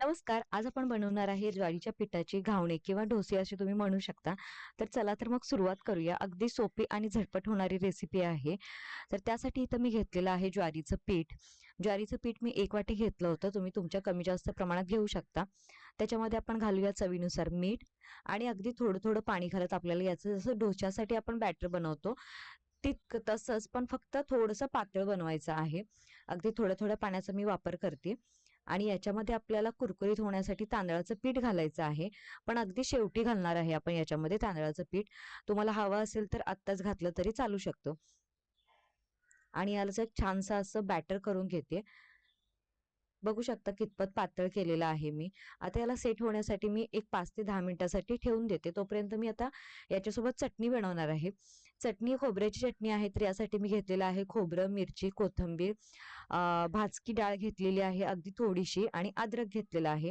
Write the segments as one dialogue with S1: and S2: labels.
S1: नमस्कार. आज आपण बनवणार आहे ज्वारीच्या पिठाची घावणे किंवा डोसे असे तुम्ही म्हणू शकता. तर चला तर मग सुरुवात करूया. अगदी सोपी आणि झटपट होणारी रेसिपी आहे. तर त्यासाठी इथं मी घेतलेलं आहे ज्वारीचं पीठ. ज्वारीचं पीठ मी एक वाटी घेतलं होतं. तुम्ही तुमच्या कमी जास्त प्रमाणात घेऊ शकता. त्याच्यामध्ये आपण घालूया चवीनुसार मीठ आणि अगदी थोडं थोडं पाणी घालत आपल्याला याचं जसं डोश्यासाठी आपण बॅटर बनवतो तितकं तसंच पण फक्त थोडंसं पातळ बनवायचं आहे. अगदी थोड्या थोड्या पाण्याचा मी वापर करते. आणि याच्यामध्ये आपल्याला कुरकुरीत होण्यासाठी तांदळाचं पीठ घालायचं आहे. पण अगदी शेवटी घालणार आहे आपण याच्यामध्ये तांदळाचं पीठ. तुम्हाला हवं असेल तर आत्ताच घातलं तरी चालू शकतो. आणि याला एक छानसं असं बॅटर करून घेते बघू शकता कितपत पातळ केलेलं आहे मी. आता याला सेट होण्यासाठी मी एक पाच ते दहा मिनिटासाठी ठेवून देते. तोपर्यंत मी आता याच्यासोबत चटणी बनवणार आहे. चटणी खोबऱ्याची चटणी आहे तर यासाठी मी घेतलेलं आहे खोबरं मिरची कोथिंबीर भाजकी डाळ घेतलेली आहे अगदी थोडीशी आणि अद्रक घेतलेलं आहे.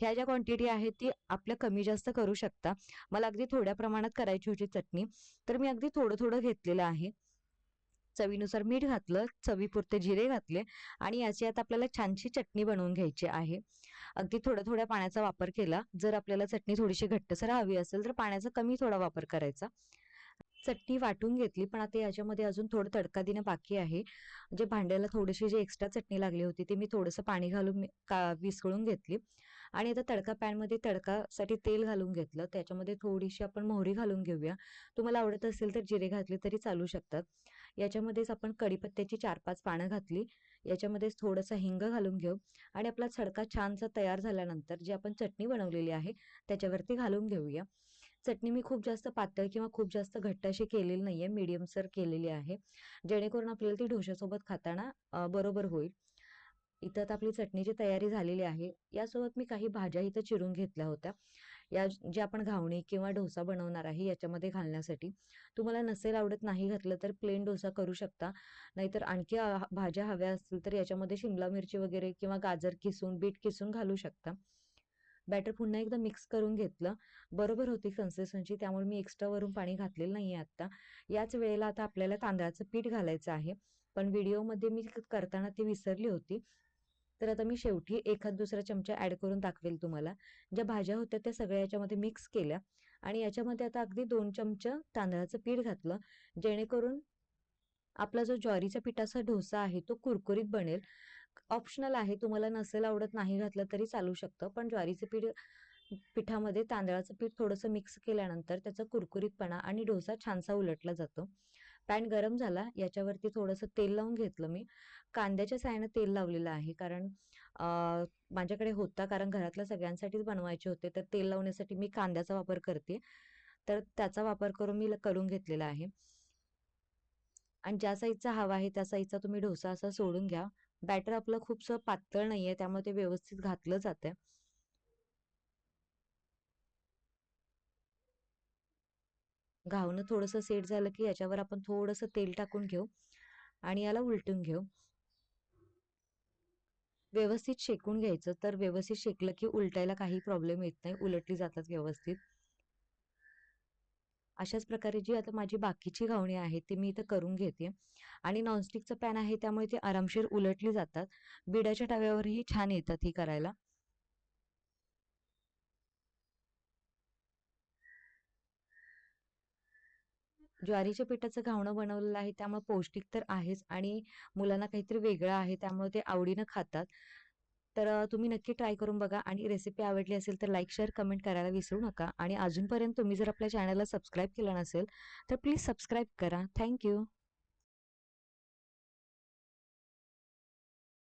S1: ह्या ज्या क्वांटिटी आहे ती आपल्या कमी जास्त करू शकता. मला अगदी थोड्या प्रमाणात करायची होती चटणी तर मी अगदी थोडं थोडं घेतलेलं आहे. चवीनुसार मीठ घातलं चवीपुरते जिरे घातले आणि याची आता आपल्याला छानशी चटणी बनवून घ्यायची आहे. अगदी थोड्या थोड्या पाण्याचा वापर केला. जर आपल्याला चटणी थोडीशी घट्टसर हवी असेल तर पाण्याचा कमी थोडा वापर करायचा. चटणी वाटून घेतली पण आता याच्यामध्ये अजून थोडं तडका देणं बाकी आहे. जे भांड्याला थोडीशी जी एक्स्ट्रा चटणी लागली होती ती मी थोडंसं पाणी घालून का विसळून घेतली. आणि आता तडका पॅनमध्ये तडकासाठी तेल घालून घेतलं. त्याच्यामध्ये थोडीशी आपण मोहरी घालून घेऊया. तुम्हाला आवडत असेल तर जिरे घातले तरी चालू शकतात. याच्यामध्येच आपण कढीपत्त्याची चार पाच पानं घातली. याच्यामध्येच थोडंसं हिंग घालून घेऊ. आणि आपला सडका छानसा तयार झाल्यानंतर जी आपण चटणी बनवलेली आहे त्याच्यावरती घालून घेऊया. चटणी मी खूप जास्त पातळ किंवा खूप जास्त घट्ट अशी केलेली नाहीये. मीडियम सर केलेली आहे. जेणेकरून आपल्याला ती ढोशासोबत खाताना बरोबर होईल. इथं आता आपली चटणीची तयारी झालेली आहे. यासोबत मी काही भाज्या इथं चिरून घेतल्या होत्या. या जे आपण घावणी किंवा डोसा बनवणार आहे याच्यामध्ये घालण्यासाठी. तुम्हाला नसेल आवडत नाही घातलं तर प्लेन डोसा करू शकता. नाहीतर आणखी भाज्या हव्या असतील तर याच्यामध्ये शिमला मिरची वगैरे किंवा गाजर किसून बीट किसून घालू शकता. बॅटर पुन्हा एकदा मिक्स करून घेतलं. बरोबर होती कन्सिस्टन्सी त्यामुळे मी एक्स्ट्रा वरून पाणी घातलेलं नाही आहे आता याच वेळेला आता आपल्याला तांदळाचं पीठ घालायचं आहे. पण व्हिडिओमध्ये मी करताना ती विसरली होती. तर आता मी शेवटी एखाद दुसरा चमचा ऍड करून दाखवेल तुम्हाला. ज्या भाज्या होत्या त्या सगळ्या याच्यामध्ये मिक्स केल्या आणि याच्यामध्ये आता अगदी दोन चमचा तांदळाचं पीठ घातलं जेणेकरून आपला जो ज्वारीचा पिठाचा डोसा आहे तो कुरकुरीत बनेल. ऑप्शनल आहे तुम्हाला नसेल आवडत नाही घातलं तरी चालू शकतं पण ज्वारीचं पीठ पिठामध्ये तांदळाचं पीठ थोडंसं मिक्स केल्यानंतर त्याचा कुरकुरीतपणा आणि डोसा छानसा उलटला जातो. पॅन गरम झाला याच्यावरती थोडंसं तेल लावून घेतलं मी. कांद्याच्या साह्यानं तेल लावलेलं आहे कारण माझ्याकडे होता कारण घरातल्या सगळ्यांसाठीच बनवायचे होते तर तेल लावण्यासाठी मी कांद्याचा वापर करते. तर त्याचा वापर करून मी करून घेतलेला आहे. आणि ज्या साईजचा हवा आहे त्या साईजचा तुम्ही डोसा असा सोडून घ्या. बॅटर आपलं खूपसं पातळ नाही आहे त्यामुळे ते व्यवस्थित घातलं जातंय. घावणं थोडंसं सेट झालं की याच्यावर आपण थोडंसं तेल टाकून घेऊ आणि याला उलटून घेऊ. व्यवस्थित शेकून घ्यायचं तर व्यवस्थित शेकलं की उलटायला काही प्रॉब्लेम येत नाही उलटली जातात व्यवस्थित. अशाच प्रकारे जी आता माझी बाकीची घावणी आहे ती मी इथं करून घेते. आणि नॉनस्टिकचं पॅन आहे त्यामुळे ती आरामशीर उलटली जातात. बिडाच्या टाव्यावरही छान येतात ही करायला. ज्वारीच्या पिठाचं घावणं बनवलेलं आहे त्यामुळे पौष्टिक तर आहेच आणि मुलांना काहीतरी वेगळं आहे त्यामुळे ते आवडीनं खातात. तर तुम्ही नक्की ट्राय करून बघा आणि रेसिपी आवडली असेल तर लाईक शेअर कमेंट करायला विसरू नका आणि अजूनपर्यंत तुम्ही जर आपल्या चॅनलला सबस्क्राईब केलं नसेल तर प्लीज सबस्क्राईब करा. थँक्यू.